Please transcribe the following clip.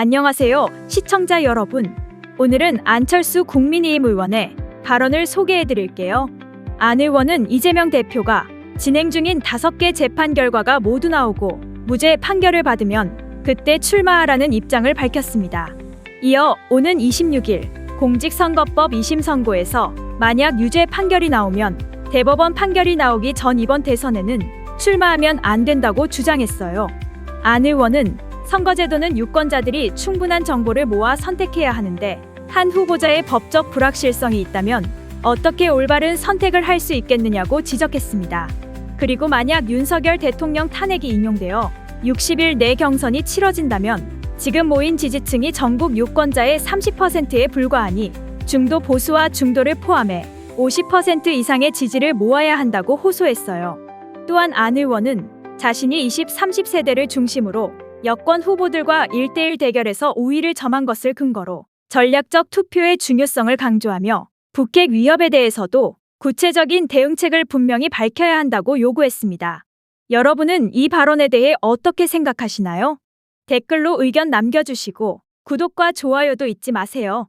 안녕하세요, 시청자 여러분. 오늘은 안철수 국민의힘 의원의 발언을 소개해 드릴게요. 안 의원은 이재명 대표가 진행 중인 다섯 개 재판 결과가 모두 나오고 무죄 판결을 받으면 그때 출마하라는 입장을 밝혔습니다. 이어 오는 26일 공직선거법 2심 선고에서 만약 유죄 판결이 나오면 대법원 판결이 나오기 전 이번 대선에는 출마하면 안 된다고 주장했어요. 안 의원은 선거제도는 유권자들이 충분한 정보를 모아 선택해야 하는데 한 후보자의 법적 불확실성이 있다면 어떻게 올바른 선택을 할 수 있겠느냐고 지적했습니다. 그리고 만약 윤석열 대통령 탄핵이 인용되어 60일 내 경선이 치러진다면 지금 모인 지지층이 전국 유권자의 30%에 불과하니 중도 보수와 중도를 포함해 50% 이상의 지지를 모아야 한다고 호소했어요. 또한 안 의원은 자신이 20, 30세대를 중심으로 여권 후보들과 1대1 대결에서 우위를 점한 것을 근거로 전략적 투표의 중요성을 강조하며 북핵 위협에 대해서도 구체적인 대응책을 분명히 밝혀야 한다고 요구했습니다. 여러분은 이 발언에 대해 어떻게 생각하시나요? 댓글로 의견 남겨주시고 구독과 좋아요도 잊지 마세요.